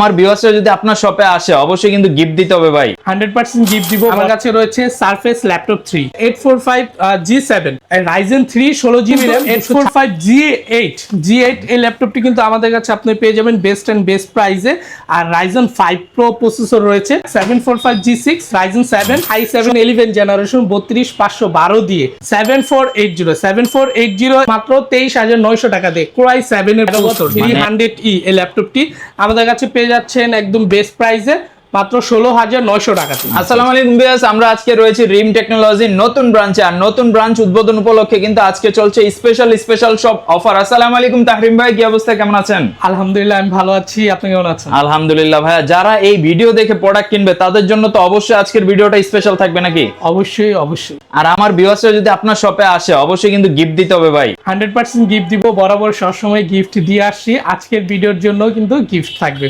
আমার ভিউয়ার্সরা যদি আপনার শপে আসে অবশ্যই কিন্তু গিফট দিতে হবে ভাই। হান্ড্রেড পার্সেন্ট গিফট দিব আমার কাছে রয়েছে Surface Laptop three eight four five G seven Ryzen three ষোলো GB RAM eight four five G eight G eight এই ল্যাপটপটি কিন্তু আমাদের কাছে আপনি পেয়ে যাবেন বেস্ট অ্যান্ড বেস্ট প্রাইসে আর রাইজেন ফাইভ প্রো প্রসেসর রয়েছে seven four five G six Ryzen seven i seven eleven generation বত্রিশ পাঁচশো বারো দিয়ে। Seven four eight zero seven four eight zero মাত্র তেইশ হাজার নয়শো টাকা দিয়ে। ক্রাই সেভেন এর থ্রি হান্ড্রেড ই এই ল্যাপটপটি আমাদের কাছে পেয়ে যাচ্ছেন একদম বেস্ট প্রাইসে মাত্র ষোলো হাজার নয়শো টাকাতে আসসালামু আলাইকুম ভিউয়ার্স আমরা আজকে রয়েছে রিম টেকনোলজির নতুন ব্রাঞ্চে আর নতুন ব্রাঞ্চ উদ্বোধন উপলক্ষে কিন্তু আজকে চলছে স্পেশাল স্পেশাল সব অফার আসসালামু আলাইকুম তাহরিম ভাই কি অবস্থা কেমন আছেন? আলহামদুলিল্লাহ আমি ভালো আছি। আপনি কেমন আছেন? আলহামদুলিল্লাহ ভাইয়া যারা এই ভিডিও দেখে প্রোডাক্ট কিনবে তাদের জন্য তো অবশ্যই আজকের ভিডিওটা স্পেশাল থাকবে নাকি? অবশ্যই অবশ্যই। আর আমার ভিউয়ার্সরা যদি আপনার শপে আসে অবশ্যই কিন্তু গিফট দিতে হবে ভাই। হান্ড্রেড পার্সেন্ট গিফট দিব বরাবর সবসময় গিফট দিয়ে আসছি। আজকের ভিডিওর জন্য কিন্তু গিফট থাকবে।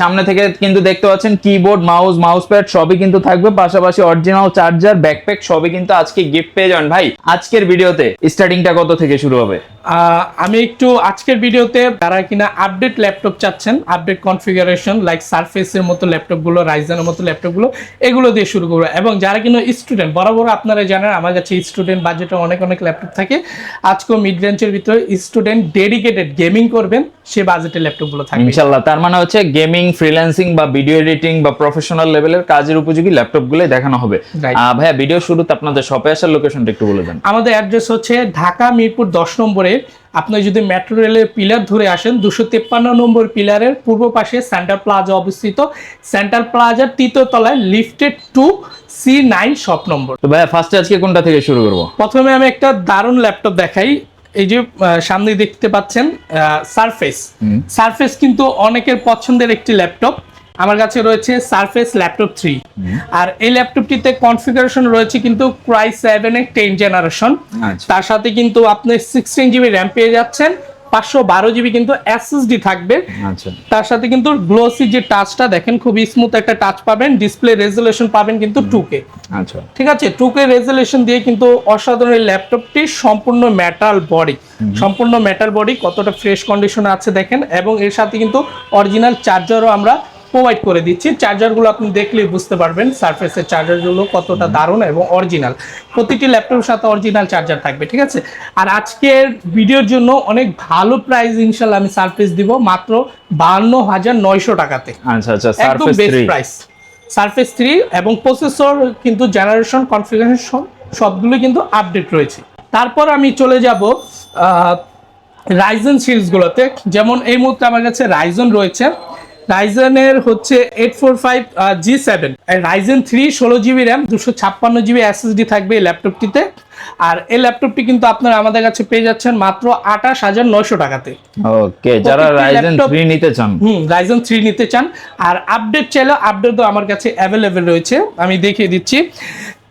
সামনে থেকে কিন্তু দেখতে পাচ্ছেন কিবোর্ড মাউস মাউস প্যাড সবই কিন্তু থাকবে। পাশাপাশি অরিজিনাল চার্জার ব্যাকপ্যাক সবই কিন্তু আজকে গিফট পেয়ে যাবেন। ভাই আজকের ভিডিওতে স্টার্টিংটা কত থেকে শুরু হবে? আমি একটু আজকের ভিডিওতে যারা কিনা আপডেট ল্যাপটপ চাচ্ছেন আপডেট কনফিগারেশন লাইক সারফেসের মতো ল্যাপটপগুলো রাইজেনের মতো ল্যাপটপগুলো এগুলো দিয়ে শুরু করব। এবং যারা কিনা স্টুডেন্ট বরাবর আপনারা জানেন আমার কাছে স্টুডেন্ট বাজেটে অনেক অনেক ল্যাপটপ থাকে। আজকেও মিড রেঞ্জের ভিতরে স্টুডেন্ট ডেডিকেটেড গেমিং করবেন সে বাজেটের ল্যাপটপগুলো থাকবে। ইনশাল্লাহ তার মানে হচ্ছে গেমিং ফ্রিল্যান্সিং বা ভিডিও এডিটিং বা প্রফেশনাল লেভেলের কাজের উপযোগী ল্যাপটপ গুলোই দেখানো হবে। ভাইয়া ভিডিও শুরুতে আপনাদের শপে আসার লোকেশনটা একটু বলে দেন। আমাদের অ্যাড্রেস হচ্ছে ঢাকা মিরপুর দশ নম্বরে। আপনি যদি মেট্রো রেলের পিলার ধরে আসেন দুশো তেপ্পান্ন নম্বর পিলারের পূর্ব পাশে সেন্টার প্লাজা অবস্থিত। সেন্টার প্লাজার তৃতীয় তলায় lifted two C nine shop number তো ভাইয়া ফার্স্টে আজকে কোনটা থেকে শুরু করব? প্রথমে আমি একটা দারুণ ল্যাপটপ দেখাই। এই যে সামনে দেখতে পাচ্ছেন সারফেস সারফেস কিন্তু অনেকের পছন্দের একটি ল্যাপটপ আমার কাছে রয়েছে সারফেস ল্যাপটপ থ্রি আর এই ল্যাপটপটিতে কনফিগারেশন রয়েছে কিন্তু ক্রাই সেভেন এর টেন জেনারেশন আচ্ছা। তার সাথে কিন্তু আপনি সিক্সটিন জিবি র্যাম পেয়ে যাচ্ছেন পাঁচশো বারো জিবি কিন্তু এসএসডি থাকবে। আচ্ছা। তার সাথে কিন্তু গ্লোসি যে টাচটা দেখেন খুব স্মুথ একটা টাচ পাবেন ডিসপ্লে রেজুলেশন পাবেন কিন্তু টু কে আচ্ছা। ঠিক আছে? টু কে রেজুলেশন দিয়ে কিন্তু অসাধারণ এই ল্যাপটপটি সম্পূর্ণ মেটাল বডি সম্পূর্ণ মেটাল বডি কতটা ফ্রেশ কন্ডিশনে আছে দেখেন। এবং এর সাথে কিন্তু অরিজিনাল চার্জারও আমরা প্রোভাইড করে দিচ্ছি। চার্জারগুলো আপনি দেখলেই বুঝতে পারবেন সারফেসের চার্জারগুলো কতটা দারুণ এবং অরিজিনাল প্রতিটি ল্যাপটপের সাথে অরিজিনাল চার্জার থাকবে ঠিক আছে? আর আজকের ভিডিওর জন্য অনেক ভালো প্রাইস ইনশাল্লাহ আমি সারফেস দিব মাত্র বান্ন হাজার নয়শো টাকাতে। আচ্ছা আচ্ছা একদম বেস্ট প্রাইস সারফেস থ্রি এবং প্রসেসর কিন্তু জেনারেশন কনফিগারেশন সবগুলো কিন্তু আপডেট রয়েছে। তারপর আমি চলে যাব রাইজন সিরিজগুলোতে যেমন এই মুহূর্তে আমার কাছে রাইজন রয়েছে। রাইজনের হচ্ছে eight four five G seven Ryzen three ষোলো জিবি র্যাম দুশো ছাপ্পান্ন জিবি এসএসডি থাকবে এই ল্যাপটপটিতে আর এই ল্যাপটপটি কিন্তু আপনারা আমাদের কাছে পেয়ে যাচ্ছেন মাত্র আঠাশ হাজার নয়শো টাকাতে। ওকে যারা রাইজেন থ্রি নিতে চান। হুম রাইজন থ্রি নিতে চান। আর আপডেট চাইলে আপডেটও আমার কাছে অ্যাভেলেবেল রয়েছে। আমি দেখিয়ে দিচ্ছি।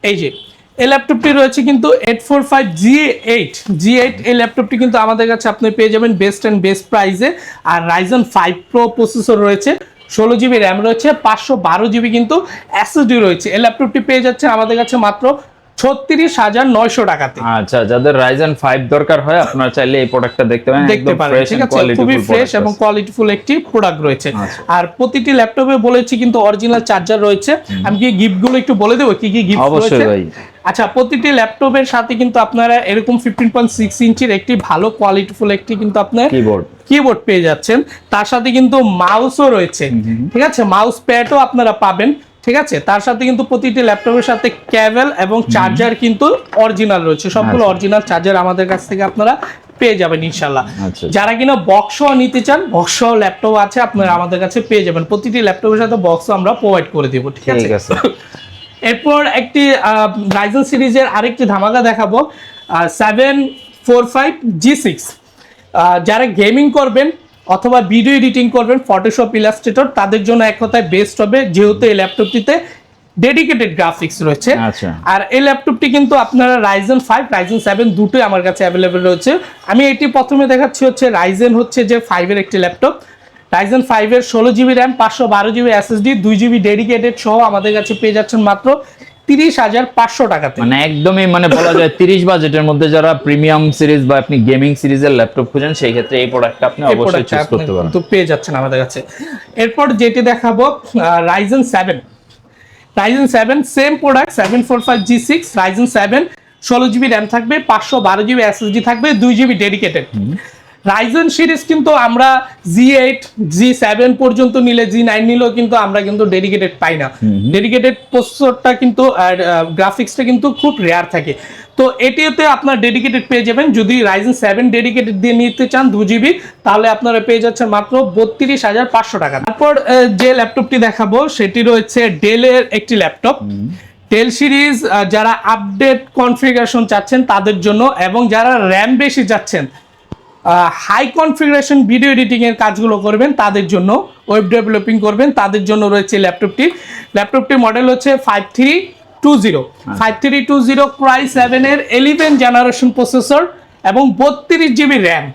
এই যে এই ল্যাপটপটি রয়েছে কিন্তু eight four five G eight G eight এই ল্যাপটপটি কিন্তু আমাদের কাছে আপনি পেয়ে যাবেন বেস্ট অ্যান্ড বেস্ট প্রাইসে আর রাইজন ফাইভ প্রো প্রসেসর রয়েছে, ষোলো জিবি র্যাম রয়েছে, পাঁচশো বারো জিবি কিন্তু এসএসডি রয়েছে। এই ল্যাপটপটি পেয়ে যাচ্ছে আমাদের কাছে মাত্র ছত্রিশ হাজার নয়শো টাকাতে। আচ্ছা যাদের রাইজেন ফাইভ দরকার হয় আপনারা চাইলে এই প্রোডাক্টটা দেখতে পারেন দেখতে পারেন ঠিক আছে? খুবই ফ্রেশ এবং কোয়ালিটিফুল একটি প্রোডাক্ট রয়েছে। আচ্ছা। আর প্রতিটি ল্যাপটপে বলেছি কিন্তু অরিজিনাল চার্জার রয়েছে। আমি কি গিফটগুলো একটু বলে দেবো কি কি গিফট অবশ্যই রয়েছে? ভাই। আচ্ছা প্রতিটি ল্যাপটপের সাথে কিন্তু আপনারা এরকম ফিফটিন পয়েন্ট সিক্স ইঞ্চির একটি ভালো কোয়ালিটিফুল একটি কিন্তু আপনার কিবোর্ড কিবোর্ড পেয়ে যাচ্ছেন। তার সাথে কিন্তু মাউসও রয়েছে। ঠিক আছে? মাউস প্যাডও আপনারা পাবেন। ঠিক আছে? তার সাথে কিন্তু প্রতিটি ল্যাপটপের সাথে ক্যাবেল এবং চার্জার কিন্তু অরিজিনাল রয়েছে। সবগুলো আচ্ছা। অরিজিনাল চার্জার আমাদের কাছ থেকে আপনারা পেয়ে যাবেন ইনশাল্লাহ। আচ্ছা। যারা কিনা বক্স নিতে চান বক্স ল্যাপটপ আছে আপনারা আমাদের কাছে পেয়ে যাবেন। প্রতিটি ল্যাপটপের সাথে বক্স আমরা প্রোভাইড করে দিব ঠিক আছে? ঠিক আছে। এরপর একটি রাইজেন সিরিজের আরেকটি ধামাকা দেখাবো seven four five G six যারা গেমিং করবেন অথবা ভিডিও এডিটিং করবেন ফটোশপ ইলাস্ট্রেটর তাদের জন্য এক কথায় বেস্ট হবে যেহেতু এই ল্যাপটপটিতে ডেডিকেটেড গ্রাফিক্স রয়েছে। আচ্ছা। আর এই ল্যাপটপটি কিন্তু আপনারা রাইজেন ফাইভ রাইজেন সেভেন দুটোই আমার কাছে অ্যাভেলেবেল রয়েছে। আমি এটি প্রথমে দেখাচ্ছি হচ্ছে রাইজেন হচ্ছে যে ফাইভের একটি ল্যাপটপ রাইজেন ফাইভের ষোলো জিবি র্যাম পাঁচশো বারো জিবি এসএসডি দুই জিবি ডেডিকেটেড সহ আমাদের কাছে পেয়ে যাচ্ছেন মাত্র তিরিশ হাজার পাঁচশো টাকাতে মানে একদমই মানে বলা যায় তিরিশ বাজেটের মধ্যে যারা প্রিমিয়াম সিরিজ বা আপনি গেমিং সিরিজের ল্যাপটপ খুঁজেন সেই ক্ষেত্রে এই প্রোডাক্টটা আপনি অবশ্যই চুজ করতে পারেন। কিন্তু পেয়ে যাচ্ছেন আমাদের কাছে। এরপর যেটি দেখাবো Ryzen seven Ryzen seven same product seven four five G six Ryzen seven ষোলো জিবি র্যাম থাকবে পাঁচশো বারো জিবি এসএসডি থাকবে দুই জিবি ডেডিকেটেড রাইজেন সিরিজ কিন্তু আমরা জি এইট জি সেভেন পর্যন্ত নিলে জি নাইন নিলেও কিন্তু আমরা কিন্তু ডেডিকেটেড পাই না। ডেডিকেটেড প্রসেসরটা কিন্তু গ্রাফিক্সটা কিন্তু খুব রেয়ার থাকে। তো এটিতে আপনার ডেডিকেটেড পেয়ে যাবেন। যদি রাইজেন সেভেন ডেডিকেটেড দিয়ে নিতে চান দু জিবি তাহলে আপনারা পেয়ে যাচ্ছেন মাত্র বত্রিশ হাজার পাঁচশো টাকা। তারপর যে ল্যাপটপটি দেখাবো সেটি রয়েছে ডেলের একটি ল্যাপটপ। ডেল সিরিজ যারা আপডেট কনফিগারেশন চাচ্ছেন তাদের জন্য এবং যারা র্যাম বেশি চাচ্ছেন হাই কনফিগারেশন ভিডিও এডিটিং এর কাজগুলো করবেন তাদের জন্য ওয়েব ডেভেলপিং করবেন তাদের জন্য রয়েছে ল্যাপটপটি ল্যাপটপটির মডেল হচ্ছে five three two zero five three two zero প্রাই সেভেনের এলিভেন জেনারেশন প্রসেসর এবং বত্রিশ জিবি র্যাম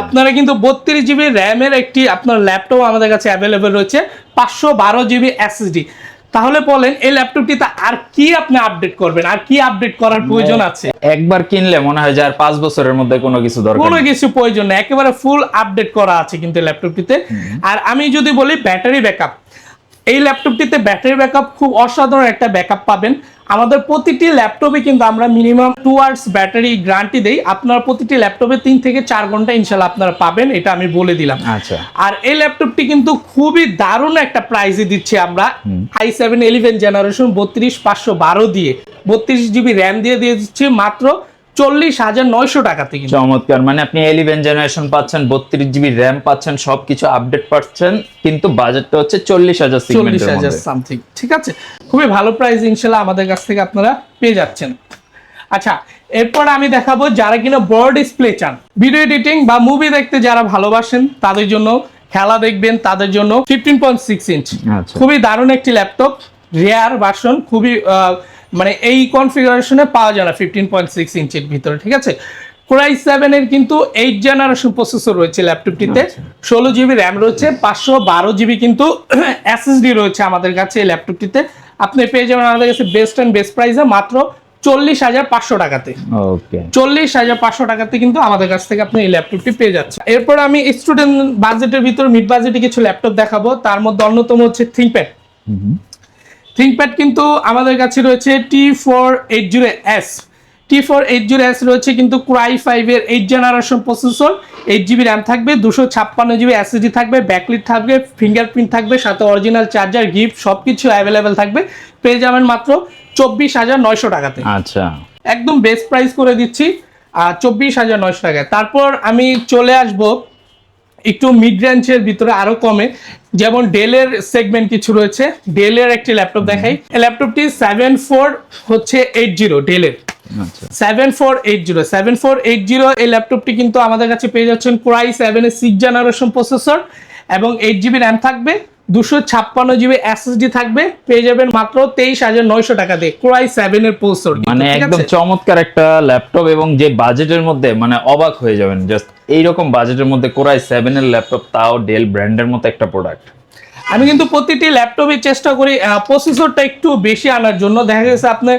আপনারা কিন্তু বত্রিশ জিবি র্যামের একটি আপনার ল্যাপটপ আমাদের কাছে অ্যাভেলেবেল রয়েছে পাঁচশো বারো জিবি এসএসডি তাহলে বলেন এই ল্যাপটপটিতে আর কি আপনি আপডেট করবেন? আর কি আপডেট করার প্রয়োজন আছে? একবার কিনলে মনে হয় যে আর পাঁচ বছরের মধ্যে কোনো কিছু দরকার কোনো কিছু প্রয়োজন নেই একেবারে ফুল আপডেট করা আছে কিন্তু ল্যাপটপটিতে। আর আমি যদি বলি ব্যাটারি ব্যাকআপ এই ল্যাপটপটিতে ব্যাটারি ব্যাকআপ খুব অসাধারণ একটা ব্যাকআপ পাবেন। আমাদের প্রতিটি ল্যাপটপে কিন্তু আমরা minimum two hours battery guarantee দেই। আপনার প্রতিটি ল্যাপটপে তিন থেকে চার ঘণ্টা ইনশাল্লাহ আপনারা পাবেন এটা আমি বলে দিলাম। আচ্ছা। আর এই ল্যাপটপটি কিন্তু খুবই দারুণ একটা প্রাইসে দিচ্ছি আমরা। আই সেভেন ইলেভেন জেনারেশন বত্রিশ পাঁচশো বারো দিয়ে। বত্রিশ জিবি র্যাম দিয়ে দিয়ে দিচ্ছি মাত্র চল্লিশ হাজার নয়শো টাকাতে চমৎকার মানে আপনি এলিভেন জেনারেশন পাচ্ছেন বত্রিশ জিবি র্যাম পাচ্ছেন সবকিছু আপডেট পাচ্ছেন কিন্তু বাজেটটা হচ্ছে চল্লিশ হাজার চল্লিশ হাজার সামথিং ঠিক আছে? খুবই ভালো প্রাইস ইনশাল্লাহ আমাদের কাছ থেকে আপনারা পেয়ে যাচ্ছেন। আচ্ছা এরপর আমি দেখাবো যারা কিনা বড় ডিসপ্লে চান। ভিডিও এডিটিং বা মুভি দেখতে যারা ভালোবাসেন তাদের জন্য খেলা দেখবেন তাদের জন্য ফিফটিন পয়েন্ট সিক্স ইঞ্চ। খুবই দারুণ একটি ল্যাপটপ রেয়ার ভার্সন খুবই আহ, মানে এই কনফিগারেশনে পাওয়া যায় না ফিফটিন পয়েন্ট সিক্স ইঞ্চের ভিতরে ঠিক আছে? কোরাই সেভেন এর কিন্তু এইট জেনারেশন প্রসেসর রয়েছে ল্যাপটপটিতে ষোলো জিবি র্যাম রয়েছে পাঁচশো বারো জিবি কিন্তু এসএসডি রয়েছে আমাদের কাছে এই ল্যাপটপটিতে আপনি পেয়ে যাবেন আমাদের কাছে বেস্ট অ্যান্ড বেস্ট প্রাইসে মাত্র চল্লিশ হাজার পাঁচশো টাকাতে। চল্লিশ হাজার পাঁচশো টাকাতে কিন্তু আমাদের কাছ থেকে আপনি এই ল্যাপটপটি পেয়ে যাচ্ছেন। এরপর আমি স্টুডেন্ট বাজেটের ভিতর মিড বাজেটে কিছু ল্যাপটপ দেখাবো তার মধ্যে অন্যতম হচ্ছে থিঙ্কপ্যাড থিঙ্কপ্যাড কিন্তু আমাদের কাছে রয়েছে T four eight zero S T four eight zero S রয়েছে কিন্তু ক্রাই ফাইভের eight generation processor eight GB RAM থাকবে দুশো ছাপ্পান্ন জিবি এসএসডি থাকবে ব্যাকলিট থাকবে ফিঙ্গারপ্রিন্ট থাকবে সাথে অরিজিনাল চার্জার গিফট সব কিছু অ্যাভেলেবেল থাকবে। পেয়ে যাবেন মাত্র চব্বিশ হাজার নয়শো টাকাতে। আচ্ছা। একদম বেস্ট প্রাইস করে দিচ্ছি আর চব্বিশ হাজার নয়শো টাকায়। তারপর আমি চলে আসব একটু মিড রেঞ্জের ভিতরে আরও কমে। যেমন ডেলের সেগমেন্ট কিছু রয়েছে। ডেলের একটি ল্যাপটপ দেখাই। ল্যাপটপটি সেভেন ফোর হচ্ছে এইট জিরো ডেলের seven four eight zero seven four eight zero এই ল্যাপটপটি কিন্তু আমাদের কাছে পেয়ে যাচ্ছেন কোরাই সেভেনের সিক্স জেনারেশন প্রসেসর এবং এইট জিবি র্যাম থাকবে দুশো ছাপ্পান্ন জিবি এসএসডি থাকবে পেয়ে যাবেন মাত্র তেইশ হাজার নয়শো টাকা দিয়ে কোরাই সেভেনের প্রসেসর মানে একদম চমৎকার একটা ল্যাপটপ এবং যে বাজেটের মধ্যে মানে অবাক হয়ে যাবেন জাস্ট এইরকম বাজেটের মধ্যে কোরাই সেভেন এর ল্যাপটপ তাও ডেল ব্র্যান্ডের মতো একটা প্রোডাক্ট আমি কিন্তু প্রতিটি ল্যাপটপে চেষ্টা করি প্রসেসরটা একটু বেশি আনার জন্য। দেখা গেছে আপনি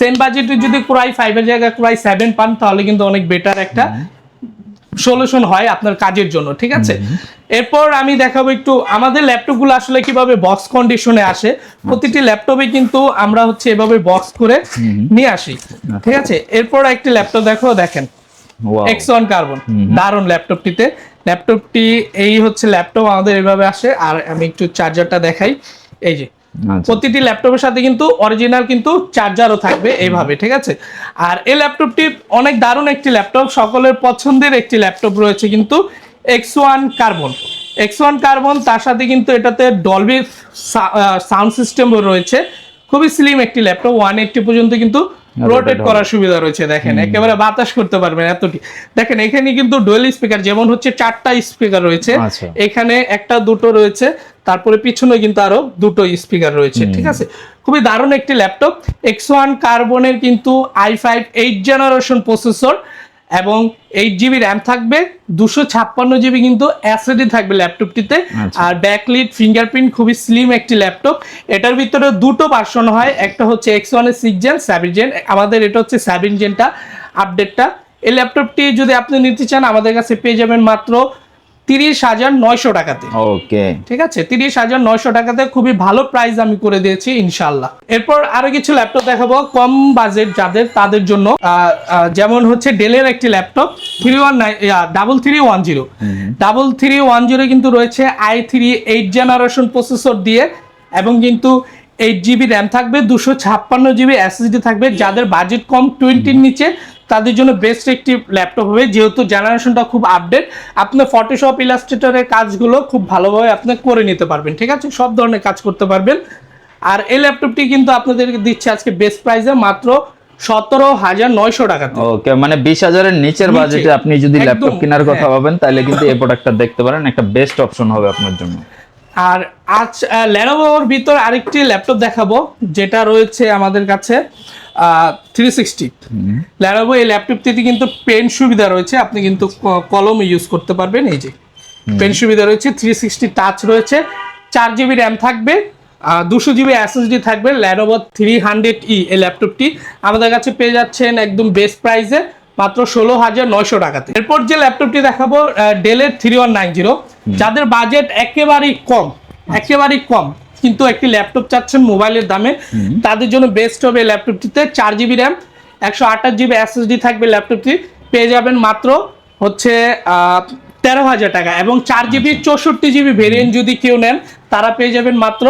সেম বাজেটে যদি ক্রাই ফাইভের জায়গায় ক্রাই সেভেন পান তাহলে কিন্তু অনেক বেটার একটা সলিউশন হয় আপনার কাজের জন্য ঠিক আছে? এরপর আমি দেখাবো একটু আমাদের ল্যাপটপগুলো আসলে কীভাবে বক্স কন্ডিশনে আসে। প্রতিটি ল্যাপটপে কিন্তু আমরা হচ্ছে এভাবে বক্স করে নিয়ে আসি ঠিক আছে? এরপর একটি ল্যাপটপ দেখো দেখেন। Wow. এক্স ওয়ান কার্বন দারুণ ল্যাপটপটিতে ল্যাপটপটি এই হচ্ছে ল্যাপটপ আমাদের এভাবে আসে। আর আমি একটু চার্জারটা দেখাই। এই যে আচ্ছা। প্রতিটি ল্যাপটপের সাথে কিন্তু অরিজিনাল কিন্তু চার্জারও থাকবে এইভাবে ঠিক আছে? আর এই ল্যাপটপটি অনেক দারুণ একটি ল্যাপটপ সকলের পছন্দের একটি ল্যাপটপ রয়েছে কিন্তু X one Carbon X one Carbon তার সাথে কিন্তু এটাতে ডলবি সাউন্ড সিস্টেমও রয়েছে। খুবই স্লিম একটি ল্যাপটপ ওয়ান এইটটি পর্যন্ত কিন্তু রোটেট করার সুবিধা রয়েছে দেখেন। একেবারে বাতাস করতে পারবেন এতটি। দেখেন এখানে কিন্তু ডুয়েল স্পিকার যেমন হচ্ছে চারটা স্পিকার রয়েছে। আচ্ছা। এখানে একটা দুটো রয়েছে। তারপরে পিছনে কিন্তু আরও দুটো স্পিকার রয়েছে ঠিক আছে? খুবই দারুণ একটি ল্যাপটপ এক্স ওয়ান কার্বনের কিন্তু i five eight generation processor এবং এইট জিবি র্যাম থাকবে দুশো ছাপ্পান্ন জিবি কিন্তু অ্যাসিডি থাকবে ল্যাপটপটিতে আচ্ছা। আর ব্যাকলিট ফিঙ্গারপ্রিন্ট খুবই স্লিম একটি ল্যাপটপ এটার ভিতরে দুটো ভার্সন হয় একটা হচ্ছে এক্স ওয়ানের সিক্স জেন সেভেন জেন আমাদের এটা হচ্ছে সেভেন জেনটা আপডেটটা এই ল্যাপটপটি যদি আপনি নিতে চান আমাদের কাছে পেয়ে যাবেন মাত্র তিরিশ হাজার নয়শো টাকাতে। ওকে। ঠিক আছে? তিরিশ হাজার নয়শো টাকাতে খুবই ভালো প্রাইস আমি করে দিয়েছি ইনশাল্লাহ এরপর আরও কিছু ল্যাপটপ দেখাবো কম বাজেট যাদের তাদের জন্য। যেমন হচ্ছে ডেলের একটি laptop three one nine double three one zero double three one zero কিন্তু রয়েছে i three eight generation processor দিয়ে এবং কিন্তু এইট জিবি র্যাম থাকবে দুশো ছাপ্পান্ন জিবি এসএসডি থাকবে যাদের বাজেট কম টোয়েন্টির নিচে তাদের জন্য বেস্ট একটি ল্যাপটপ হবে যেহেতু জেনারেশনটা খুব আপডেট আপনি ফটোশপ ইলাস্ট্রেটরের কাজগুলো খুব ভালোভাবে আপনি করে নিতে পারবেন ঠিক আছে সব ধরনের কাজ করতে পারবেন আর এই ল্যাপটপটি কিন্তু আপনাদেরকে দিচ্ছে আজকে বেস্ট প্রাইসে মাত্র সতেরো হাজার নয়শো টাকা ওকে মানে বিশ হাজারের নিচের নিচে। বাজেটে আপনি যদি ল্যাপটপ কেনার কথা হ্যাঁ। ভাবেন তাহলে কিন্তু এই প্রোডাক্টটা দেখতে পারেন একটা বেস্ট অপশন হবে আপনার জন্য আর আজ ল্যানোভোর ভিতর আরেকটি ল্যাপটপ দেখাবো যেটা রয়েছে আমাদের কাছে থ্রি সিক্সটি ল্যানোভো এই ল্যাপটপটিতে কিন্তু পেন সুবিধা রয়েছে আপনি কিন্তু কলম ইউজ করতে পারবেন এই যে। পেন সুবিধা রয়েছে থ্রি সিক্সটি টাচ রয়েছে চার জিবি র্যাম থাকবে দুশো জিবি এসএসডি থাকবে ল্যানোভো থ্রি হান্ড্রেড ই এই ল্যাপটপটি। আমাদের কাছে পেয়ে যাচ্ছেন একদম বেস্ট প্রাইসে মাত্র ষোলো হাজার নয়শো টাকাতে। এরপর যে ল্যাপটপটি দেখাবো ডেলের থ্রি ওয়ান নাইন জিরো যাদের বাজেট একেবারেই কম একেবারেই কম কিন্তু একটি ল্যাপটপ চাচ্ছেন মোবাইলের দামে তাদের জন্য বেস্ট হবে ল্যাপটপটিতে চার জিবি র্যাম একশো আঠাশ জিবি এসএসডি থাকবে ল্যাপটপটি পেয়ে যাবেন মাত্র হচ্ছে তেরো হাজার টাকা এবং চার জিবি চৌষট্টি জিবি ভেরিয়েন্ট যদি কেউ নেন তারা পেয়ে যাবেন মাত্র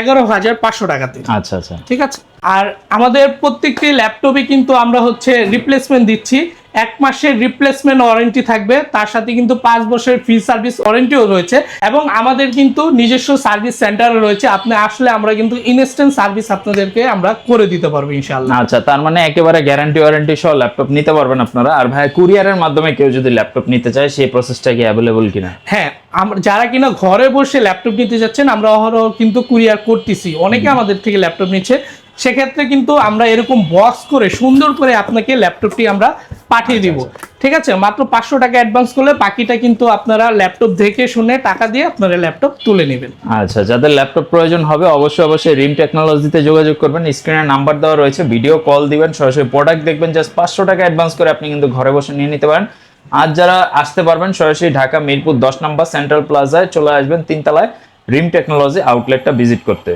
এগারো হাজার পাঁচশো টাকাতে। আচ্ছা আচ্ছা। ঠিক আছে? আর আমাদের প্রত্যেকটি ল্যাপটপে কিন্তু আমরা হচ্ছে রিপ্লেসমেন্ট দিচ্ছি। এক মাসের রিপ্লেসমেন্ট ওয়ারেন্টি থাকবে। তার সাথে কিন্তু পাঁচ বছরের ফ্রি সার্ভিস ওয়ারেন্টিও রয়েছে এবং আমাদের কিন্তু নিজস্ব সার্ভিস সেন্টারও রয়েছে। আপনি আসলে আমরা কিন্তু ইনস্ট্যান্ট সার্ভিস আপনাদেরকে আমরা করে দিতে পারব ইনশাআল্লাহ। আচ্ছা তার মানে একেবারে গ্যারান্টি ওয়ারেন্টি সহ ল্যাপটপ নিতে পারবেন আপনারা। আর ভাই কুরিয়ারের মাধ্যমে কেউ যদি ল্যাপটপ নিতে চায় সেই প্রসেসটা কি অ্যাভেলেবল কিনা? হ্যাঁ আমরা যারা কিনা ঘরে বসে ল্যাপটপ নিতে যাচ্ছেন আমরা অহরহ কিন্তু কুরিয়ার করতেছি। অনেকে আমাদের থেকে ল্যাপটপ নিচ্ছে। সেক্ষেত্রে কিন্তু আমরা এরকম বক্স করে সুন্দর করে আপনাকে ল্যাপটপটি আমরা পাঠিয়ে দিব। ঠিক আছে? মাত্র পাঁচশো টাকা অ্যাডভান্স করলে বাকিটা কিন্তু আপনারা ল্যাপটপ দেখে শুনে টাকা দিয়ে আপনারা ল্যাপটপ তুলে নেবেন। আচ্ছা যাদের ল্যাপটপ প্রয়োজন হবে অবশ্যই অবশ্যই রিম টেকনোলজিতে যোগাযোগ করবেন। স্ক্রিনে নাম্বার দেওয়া রয়েছে ভিডিও কল দিবেন সরাসরি প্রোডাক্ট দেখবেন। জাস্ট পাঁচশো টাকা অ্যাডভান্স করে আপনি কিন্তু ঘরে বসে নিয়ে নিতে পারেন। আজ যারা আসতে পারবেন সরাসরি ঢাকা মিরপুর দশ নম্বর সেন্ট্রাল প্লাজায় চলে আসবেন তিনতলায় রিম টেকনোলজি আউটলেটটা ভিজিট করতে।